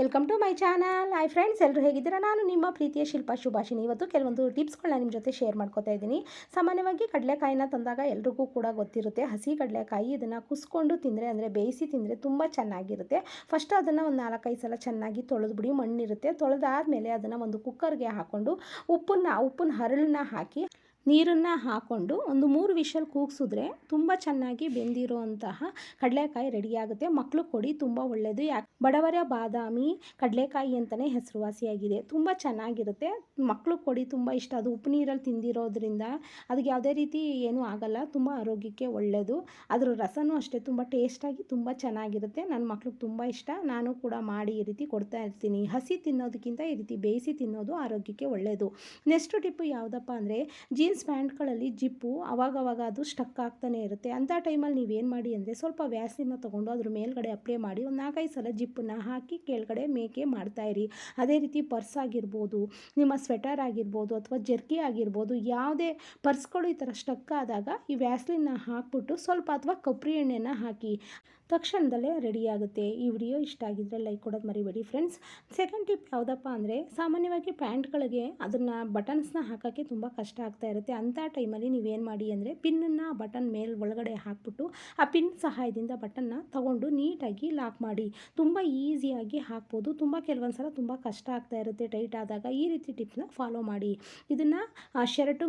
Welcome to my channel hi friends ಎಲ್ಲರೂ ಹೇಗಿದ್ದೀರಾ? ನಾನು ನಿಮ್ಮ ಪ್ರೀತಿಯ ಶಿಲ್ಪ ಶುಭಾಷಿನಿ ಇವತ್ತು ಕೆಲವೊಂದು ಟಿಪ್ಸ್ಗಳನ್ನ ನಿಮ್ಮ ಜೊತೆ ಶೇರ್ ಮಾಡ್ಕೋತಾ ಇದ್ದೀನಿ. ಸಾಮಾನ್ಯವಾಗಿ ಕಡಲೆಕಾಯಿನ ತಂದಾಗ ಎಲ್ರಿಗೂ ಕೂಡ ಗೊತ್ತಿರುತ್ತೆ. ಹಸಿ ಕಡಲೆಕಾಯಿ ಇದನ್ನು ಕುಸ್ಕೊಂಡು ತಿಂದರೆ, ಅಂದರೆ ಬೇಯಿಸಿ ತಿಂದರೆ ತುಂಬ ಚೆನ್ನಾಗಿರುತ್ತೆ. ಫಸ್ಟ್ ಅದನ್ನು ಒಂದು ನಾಲ್ಕೈದು ಸಲ ಚೆನ್ನಾಗಿ ತೊಳೆದ್ಬಿಡಿ, ಮಣ್ಣಿರುತ್ತೆ. ತೊಳೆದಾದ್ಮೇಲೆ ಅದನ್ನು ಒಂದು ಕುಕ್ಕರ್ಗೆ ಹಾಕ್ಕೊಂಡು ಉಪ್ಪನ್ನು ಉಪ್ಪಿನ ಹರಳನ್ನ ಹಾಕಿ ನೀರನ್ನು ಹಾಕ್ಕೊಂಡು ಒಂದು ಮೂರು ವಿಷಲ್ ಕೂಗಿಸಿದ್ರೆ ತುಂಬ ಚೆನ್ನಾಗಿ ಬೆಂದಿರುವಂತಹ ಕಡಲೆಕಾಯಿ ರೆಡಿಯಾಗುತ್ತೆ. ಮಕ್ಕಳು ಕೊಡಿ, ತುಂಬ ಒಳ್ಳೆಯದು ಯಾಕೆ ಬಡವರ ಬಾದಾಮಿ ಕಡಲೆಕಾಯಿ ಅಂತಲೇ ಹೆಸರುವಾಸಿಯಾಗಿದೆ. ತುಂಬ ಚೆನ್ನಾಗಿರುತ್ತೆ. ಮಕ್ಕಳು ಕೊಡಿ, ತುಂಬ ಇಷ್ಟ. ಅದು ಉಪ್ಪು ನೀರಲ್ಲಿ ತಿಂದಿರೋದ್ರಿಂದ ಅದಕ್ಕೆ ಯಾವುದೇ ರೀತಿ ಏನೂ ಆಗಲ್ಲ. ತುಂಬ ಆರೋಗ್ಯಕ್ಕೆ ಒಳ್ಳೆಯದು ಅದರ ರಸನೂ ಅಷ್ಟೇ. ತುಂಬ ಟೇಸ್ಟಾಗಿ ತುಂಬ ಚೆನ್ನಾಗಿರುತ್ತೆ. ನನ್ನ ಮಕ್ಳಿಗೆ ತುಂಬ ಇಷ್ಟ. ನಾನು ಕೂಡ ಮಾಡಿ ಈ ರೀತಿ ಕೊಡ್ತಾ ಇರ್ತೀನಿ. ಹಸಿ ತಿನ್ನೋದಕ್ಕಿಂತ ಈ ರೀತಿ ಬೇಯಿಸಿ ತಿನ್ನೋದು ಆರೋಗ್ಯಕ್ಕೆ ಒಳ್ಳೆಯದು ನೆಕ್ಸ್ಟ್ ಟಿಪ್ಪು ಯಾವುದಪ್ಪ ಅಂದರೆ, ಜೀನ್ಸ್ ಜೀನ್ಸ್ ಪ್ಯಾಂಟ್ಗಳಲ್ಲಿ ಜಿಪ್ಪು ಅವಾಗವಾಗ ಅದು ಸ್ಟಕ್ ಆಗ್ತಾನೆ ಇರುತ್ತೆ. ಅಂಥ ಟೈಮಲ್ಲಿ ನೀವೇನು ಮಾಡಿ ಅಂದರೆ ಸ್ವಲ್ಪ ವ್ಯಾಸಿನ ತೊಗೊಂಡು ಅದ್ರ ಮೇಲ್ಗಡೆ ಅಪ್ಲೈ ಮಾಡಿ ಒಂದು ನಾಲ್ಕೈದು ಸಲ ಜಿಪ್ಪನ್ನ ಹಾಕಿ ಕೆಳಗಡೆ ಮೇಕೆ ಮಾಡ್ತಾಯಿರಿ ಅದೇ ರೀತಿ ಪರ್ಸ್ ಆಗಿರ್ಬೋದು, ನಿಮ್ಮ ಸ್ವೆಟರ್ ಆಗಿರ್ಬೋದು ಅಥವಾ ಜರ್ಕಿ ಆಗಿರ್ಬೋದು, ಯಾವುದೇ ಪರ್ಸ್ಗಳು ಈ ಥರ ಸ್ಟಕ್ ಆದಾಗ ಈ ವ್ಯಾಸ್ಲಿನ್ನ ಹಾಕ್ಬಿಟ್ಟು ಸ್ವಲ್ಪ ಅಥವಾ ಕೊಬ್ಬರಿ ಎಣ್ಣೆನ ಹಾಕಿ ತಕ್ಷಣದಲ್ಲೇ ರೆಡಿಯಾಗುತ್ತೆ ಈ ವಿಡಿಯೋ ಇಷ್ಟ ಆಗಿದ್ದರೆ ಲೈಕ್ ಕೊಡೋದು ಮರಿಬೇಡಿ ಫ್ರೆಂಡ್ಸ್. ಸೆಕೆಂಡ್ ಟಿಪ್ ಯಾವುದಪ್ಪ ಅಂದರೆ ಸಾಮಾನ್ಯವಾಗಿ ಪ್ಯಾಂಟ್ಗಳಿಗೆ ಅದನ್ನು ಬಟನ್ಸ್ನ ಹಾಕೋಕ್ಕೆ ತುಂಬ ಕಷ್ಟ ಆಗ್ತಾ ಇರುತ್ತೆ. ಅಂಥ ಟೈಮಲ್ಲಿ ನೀವೇನು ಮಾಡಿ ಅಂದರೆ ಪಿನ್ನನ್ನು ಬಟನ್ ಮೇಲೆ ಒಳಗಡೆ ಹಾಕ್ಬಿಟ್ಟು ಆ ಪಿನ್ ಸಹಾಯದಿಂದ ಬಟನ್ನ ತಗೊಂಡು ನೀಟಾಗಿ ಲಾಕ್ ಮಾಡಿ. ತುಂಬ ಈಸಿಯಾಗಿ ಹಾಕ್ಬೋದು. ತುಂಬ ಕೆಲವೊಂದು ಸಲ ತುಂಬ ಕಷ್ಟ ಆಗ್ತಾ ಇರುತ್ತೆ ಟೈಟ್ ಆದಾಗ. ಈ ರೀತಿ ಟಿಪ್ಸ್ನ ಫಾಲೋ ಮಾಡಿ. ಇದನ್ನು ಶರ್ಟು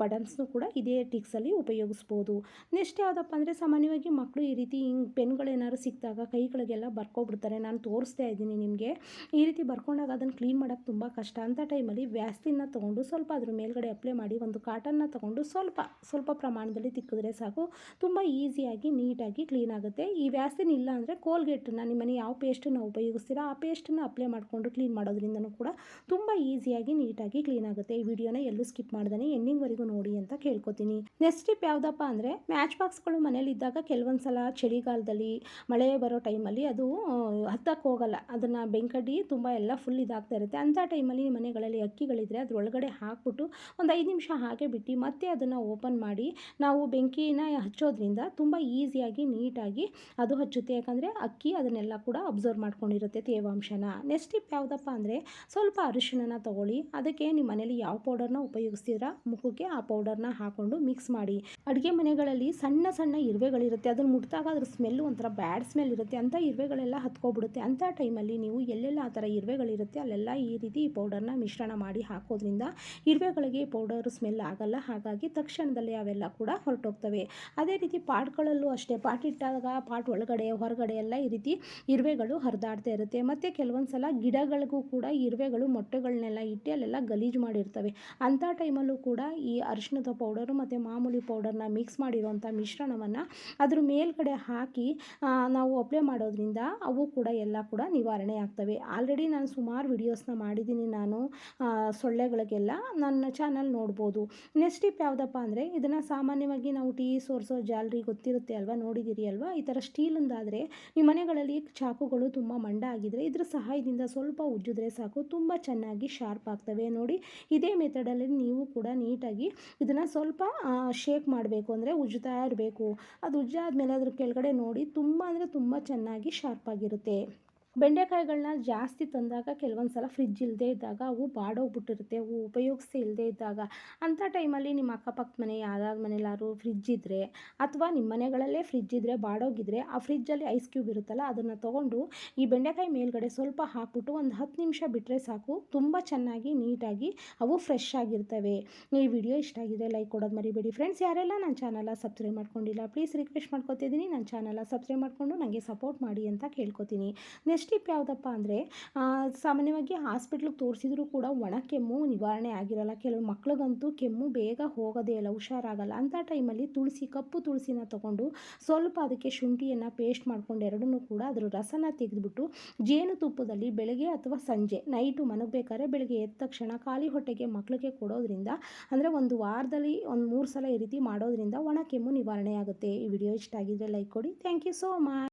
ಬಟನ್ಸ್ನು ಕೂಡ ಇದೇ ಟಿಕ್ಸಲ್ಲಿ ಉಪಯೋಗಿಸ್ಬೋದು. ನೆಕ್ಸ್ಟ್ ಯಾವುದಪ್ಪ ಅಂದರೆ ಸಾಮಾನ್ಯವಾಗಿ ಮಕ್ಕಳು ಈ ರೀತಿ ಹಿಂಗೆ ಪೆನ್ಗಳೇನಾದ್ರು ಸಿಕ್ಕಿದಾಗ ಕೈಗಳಿಗೆಲ್ಲ ಬರ್ಕೊಬಿಡ್ತಾರೆ. ನಾನು ತೋರಿಸ್ತಾ ಇದ್ದೀನಿ ನಿಮಗೆ. ಈ ರೀತಿ ಬರ್ಕೊಂಡಾಗ ಅದನ್ನು ಕ್ಲೀನ್ ಮಾಡೋಕ್ಕೆ ತುಂಬ ಕಷ್ಟ. ಅಂಥ ಟೈಮಲ್ಲಿ ವ್ಯಾಸ್ತಿನ ತೊಗೊಂಡು ಸ್ವಲ್ಪ ಅದ್ರ ಮೇಲ್ಗಡೆ ಅಪ್ಲೈ ಮಾಡಿ ಒಂದು ಕಾಟನ್ನ ತಗೊಂಡು ಸ್ವಲ್ಪ ಸ್ವಲ್ಪ ಪ್ರಮಾಣದಲ್ಲಿ ತಿಕ್ಕಿದ್ರೆ ಸಾಕು. ತುಂಬ ಈಸಿಯಾಗಿ, ನೀಟಾಗಿ ಕ್ಲೀನ್ ಆಗುತ್ತೆ. ಈ ವ್ಯಾಸಿನ ಇಲ್ಲ ಅಂದರೆ ಕೋಲ್ಗೇಟನ್ನು ನಿಮ್ಮನೆ ಯಾವ ಪೇಸ್ಟನ್ನು ಉಪಯೋಗಿಸ್ತೀರಾ, ಆ ಪೇಸ್ಟನ್ನು ಅಪ್ಲೈ ಮಾಡಿಕೊಂಡು ಕ್ಲೀನ್ ಮಾಡೋದ್ರಿಂದನೂ ಕೂಡ ತುಂಬ ಈಸಿಯಾಗಿ, ನೀಟಾಗಿ ಕ್ಲೀನ್ ಆಗುತ್ತೆ. ಈ ವಿಡಿಯೋನ ಎಲ್ಲೂ ಸ್ಕಿಪ್ ಮಾಡ್ದೇ ಎಂಡಿಂಗ್ವರೆಗೂ ನೋಡಿ ಅಂತ ಕೇಳ್ಕೊತೀನಿ. ನೆಕ್ಸ್ಟ್ ಟಿಪ್ ಯಾವುದಪ್ಪ ಅಂದರೆ ಮ್ಯಾಚ್ ಬಾಕ್ಸ್ಗಳು ಮನೇಲಿದ್ದಾಗ ಕೆಲವೊಂದು ಸಲ ಚಳಿಗಾಲದಲ್ಲಿ ಮಳೆ ಬರೋ ಟೈಮಲ್ಲಿ ಅದು ಹತ್ತಕ್ಕೆ ಹೋಗಲ್ಲ. ಅದನ್ನು ಬೆಂಕಡಿ ತುಂಬ ಎಲ್ಲ ಫುಲ್ ಇದಾಗ್ತಾ ಇರುತ್ತೆ. ಅಂಥ ಟೈಮಲ್ಲಿ ಮನೆಗಳಲ್ಲಿ ಅಕ್ಕಿಗಳಿದ್ರೆ ಅದರೊಳಗಡೆ ಹಾಕ್ಬಿಟ್ಟು ಒಂದು ಐದು ನಿಮಿಷ ಹಾಗೆ ಬಿಟ್ಟು ಮತ್ತೆ ಅದನ್ನು ಓಪನ್ ಮಾಡಿ ನಾವು ಬೆಂಕಿನ ಹಚ್ಚೋದ್ರಿಂದ ತುಂಬ ಈಸಿಯಾಗಿ, ನೀಟಾಗಿ ಅದು ಹಚ್ಚುತ್ತೆ. ಯಾಕಂದರೆ ಅಕ್ಕಿ ಅದನ್ನೆಲ್ಲ ಕೂಡ ಅಬ್ಸರ್ವ್ ಮಾಡ್ಕೊಂಡಿರುತ್ತೆ ತೇವಾಂಶನ. ನೆಕ್ಸ್ಟ್ ಟಿಪ್ ಯಾವುದಪ್ಪ ಅಂದರೆ ಸ್ವಲ್ಪ ಅರಿಶಿಣನ ತಗೊಳ್ಳಿ. ಅದಕ್ಕೆ ನಿಮ್ಮ ಮನೇಲಿ ಯಾವ ಪೌಡರ್ನ ಉಪಯೋಗಿಸ್ತೀರಾ ಮುಖಕ್ಕೆ ಆ ಪೌಡರ್ನ ಹಾಕೊಂಡು ಮಿಕ್ಸ್ ಮಾಡಿ. ಅಡುಗೆ ಮನೆಗಳಲ್ಲಿ ಸಣ್ಣ ಸಣ್ಣ ಇರುವೆಗಳಿರುತ್ತೆ. ಅದನ್ನು ಮುಟ್ಟಿದಾಗ ಅದ್ರ ಸ್ಮೆಲ್ ಒಂಥರ ಬ್ಯಾಡ್ ಸ್ಮೆಲ್ ಇರುತ್ತೆ. ಅಂಥ ಇರುವೆಗಳೆಲ್ಲ ಹತ್ಕೊಬಿಡುತ್ತೆ. ಅಂಥ ಟೈಮಲ್ಲಿ ನೀವು ಎಲ್ಲೆಲ್ಲ ಆ ಥರ ಇರುವೆಗಳಿರುತ್ತೆ ಅಲ್ಲೆಲ್ಲ ಈ ರೀತಿ ಈ ಪೌಡರ್ನ ಮಿಶ್ರಣ ಮಾಡಿ ಹಾಕೋದ್ರಿಂದ ಇರುವೆಗಳಿಗೆ ಪೌಡರ್ ಸ್ಮೆಲ್ ಆಗಲ್ಲ. ಹಾಗಾಗಿ ತಕ್ಷಣದಲ್ಲಿ ಅವೆಲ್ಲ ಕೂಡ ಹೊರಟೋಗ್ತವೆ. ಅದೇ ರೀತಿ ಪಾಟ್ಗಳಲ್ಲೂ ಅಷ್ಟೇ. ಪಾಟ್ ಇಟ್ಟಾಗ ಪಾಟ್ ಒಳಗಡೆ, ಹೊರಗಡೆ ಎಲ್ಲ ಈ ರೀತಿ ಇರುವೆಗಳು ಹರಿದಾಡ್ತಾ ಇರುತ್ತೆ. ಮತ್ತು ಕೆಲವೊಂದು ಸಲ ಗಿಡಗಳಿಗೂ ಕೂಡ ಇರುವೆಗಳು, ಮೊಟ್ಟೆಗಳನ್ನೆಲ್ಲ ಇಟ್ಟು ಅಲ್ಲೆಲ್ಲ ಗಲೀಜು ಮಾಡಿರ್ತವೆ. ಅಂಥ ಟೈಮಲ್ಲೂ ಕೂಡ ಈ ಅರಿಶಿಣದ ಪೌಡರು ಮತ್ತು ಮಾಮೂಲಿ ಪೌಡರ್ನ ಮಿಕ್ಸ್ ಮಾಡಿರುವಂಥ ಮಿಶ್ರಣವನ್ನು ಅದ್ರ ಮೇಲ್ಗಡೆ ಹಾಕಿ ನಾವು ಅಪ್ಲೈ ಮಾಡೋದ್ರಿಂದ ಅವು ಕೂಡ ಎಲ್ಲ ಕೂಡ ನಿವಾರಣೆ ಆಗ್ತವೆ. ಆಲ್ರೆಡಿ ನಾನು ಸುಮಾರು ವಿಡಿಯೋಸ್ನ ಮಾಡಿದ್ದೀನಿ ನಾನು ಸೊಳ್ಳೆಗಳಿಗೆಲ್ಲ. ನನ್ನ ಚಾನಲ್ ನೋಡ್ಬೋದು. ನೆಕ್ಸ್ಟ್ ಟಿಪ್ ಯಾವುದಪ್ಪ ಅಂದರೆ, ಇದನ್ನು ಸಾಮಾನ್ಯವಾಗಿ ನಾವು ಟೀ ಸೋರ್ಸೋ, ಜಾಲ್ರಿ ಗೊತ್ತಿರುತ್ತೆ ಅಲ್ವಾ? ನೋಡಿದ್ದೀರಿ ಅಲ್ವಾ? ಈ ಥರ ಸ್ಟೀಲಿಂದಾದರೆ ನಿಮ್ಮ ಮನೆಗಳಲ್ಲಿ ಚಾಕುಗಳು ತುಂಬ ಮಂಡ ಆಗಿದ್ರೆ, ಇದ್ರ ಸಹಾಯದಿಂದ ಸ್ವಲ್ಪ ಉಜ್ಜಿದ್ರೆ ಸಾಕು, ತುಂಬ ಚೆನ್ನಾಗಿ ಶಾರ್ಪ್ ಆಗ್ತವೆ ನೋಡಿ. ಇದೇ ಮೆಥಡಲ್ಲಿ ನೀವು ಕೂಡ ನೀಟಾಗಿ ಇದನ್ನು ಸ್ವಲ್ಪ ಶೇಕ್ ಮಾಡಬೇಕು ಅಂದರೆ ಉಜ್ಜುತ್ತಾ ಇರಬೇಕು. ಅದು ಉಜ್ಜಾದ್ಮೇಲೆ ಅದ್ರ ಕೆಳಗಡೆ ನೋಡಿ, ತುಂಬ ಅಂದರೆ ತುಂಬ ಚೆನ್ನಾಗಿ ಶಾರ್ಪಾಗಿರುತ್ತೆ ಬೆಂಡೆಕಾಯಿಗಳನ್ನ ಜಾಸ್ತಿ ತಂದಾಗ ಕೆಲವೊಂದು ಸಲ ಫ್ರಿಜ್ ಇಲ್ಲದೆ ಇದ್ದಾಗ ಅವು ಬಾಡೋಗ್ಬಿಟ್ಟಿರುತ್ತೆ, ಅವು ಉಪಯೋಗಿಸಿ ಇಲ್ಲದೆ ಇದ್ದಾಗ. ಅಂಥ ಟೈಮಲ್ಲಿ ನಿಮ್ಮ ಅಕ್ಕಪಕ್ಕ ಮನೆ ಯಾರಾದ್ರ ಮನೆಯಲ್ಲಾದ್ರು ಫ್ರಿಜ್ ಇದ್ದರೆ ಅಥವಾ ನಿಮ್ಮ ಮನೆಗಳಲ್ಲೇ ಫ್ರಿಜ್ ಇದ್ದರೆ ಬಾಡೋಗಿದ್ರೆ ಆ ಫ್ರಿಜ್ಜಲ್ಲಿ ಐಸ್ ಕ್ಯೂಬ್ ಇರುತ್ತಲ್ಲ, ಅದನ್ನು ತೊಗೊಂಡು ಈ ಬೆಂಡೆಕಾಯಿ ಮೇಲ್ಗಡೆ ಸ್ವಲ್ಪ ಹಾಕ್ಬಿಟ್ಟು ಒಂದು ಹತ್ತು ನಿಮಿಷ ಬಿಟ್ಟರೆ ಸಾಕು. ತುಂಬ ಚೆನ್ನಾಗಿ, ನೀಟಾಗಿ ಅವು ಫ್ರೆಶ್ ಆಗಿರ್ತವೆ. ಈ ವಿಡಿಯೋ ಇಷ್ಟ ಆಗಿದೆ ಲೈಕ್ ಕೊಡೋದು ಮರಿಬೇಡಿ. ಫ್ರೆಂಡ್ಸ್ ಯಾರೆಲ್ಲ ನನ್ನ ಚಾನಲ ಸಬ್ಸ್ಕ್ರೈಬ್ ಮಾಡ್ಕೊಂಡಿಲ್ಲ ಪ್ಲೀಸ್ ರಿಕ್ವೆಸ್ಟ್ ಮಾಡ್ಕೊತಿದ್ದೀನಿ. ನನ್ನ ಚಾನಲ ಸಬ್ಸ್ಕ್ರೈಬ್ ಮಾಡಿಕೊಂಡು ನನಗೆ ಸಪೋರ್ಟ್ ಮಾಡಿ ಅಂತ ಕೇಳ್ಕೊತೀನಿ. ನೆಕ್ಸ್ಟ್ ಟಿಪ್ ಯಾವುದಪ್ಪ ಅಂದರೆ ಸಾಮಾನ್ಯವಾಗಿ ಹಾಸ್ಪಿಟ್ಲಿಗೆ ತೋರಿಸಿದ್ರು ಕೂಡ ಒಣ ಕೆಮ್ಮು ನಿವಾರಣೆ ಆಗಿರಲ್ಲ. ಕೆಲವು ಮಕ್ಳಿಗಂತೂ ಕೆಮ್ಮು ಬೇಗ ಹೋಗೋದೇ ಇಲ್ಲ, ಹುಷಾರಾಗಲ್ಲ. ಅಂಥ ಟೈಮಲ್ಲಿ ತುಳಸಿ ಕಪ್ಪು ತುಳಸಿನ ತೊಗೊಂಡು ಸ್ವಲ್ಪ ಅದಕ್ಕೆ ಶುಂಠಿಯನ್ನು ಪೇಸ್ಟ್ ಮಾಡ್ಕೊಂಡು ಎರಡನ್ನೂ ಕೂಡ ಅದರ ರಸನ ತೆಗೆದುಬಿಟ್ಟು ಜೇನುತುಪ್ಪದಲ್ಲಿ ಬೆಳಗ್ಗೆ ಅಥವಾ ಸಂಜೆ ನೈಟು ಮನಗಬೇಕಾದ್ರೆ ಬೆಳಗ್ಗೆ ಎದ್ದ ತಕ್ಷಣ ಖಾಲಿ ಹೊಟ್ಟೆಗೆ ಮಕ್ಕಳಿಗೆ ಕೊಡೋದ್ರಿಂದ, ಅಂದರೆ ಒಂದು ವಾರದಲ್ಲಿ ಒಂದು ಮೂರು ಸಲ ಈ ರೀತಿ ಮಾಡೋದ್ರಿಂದ ಒಣ ಕೆಮ್ಮು ನಿವಾರಣೆ ಆಗುತ್ತೆ. ಈ ವಿಡಿಯೋ ಇಷ್ಟ ಆಗಿದ್ರೆ ಲೈಕ್ ಕೊಡಿ. Thank you so much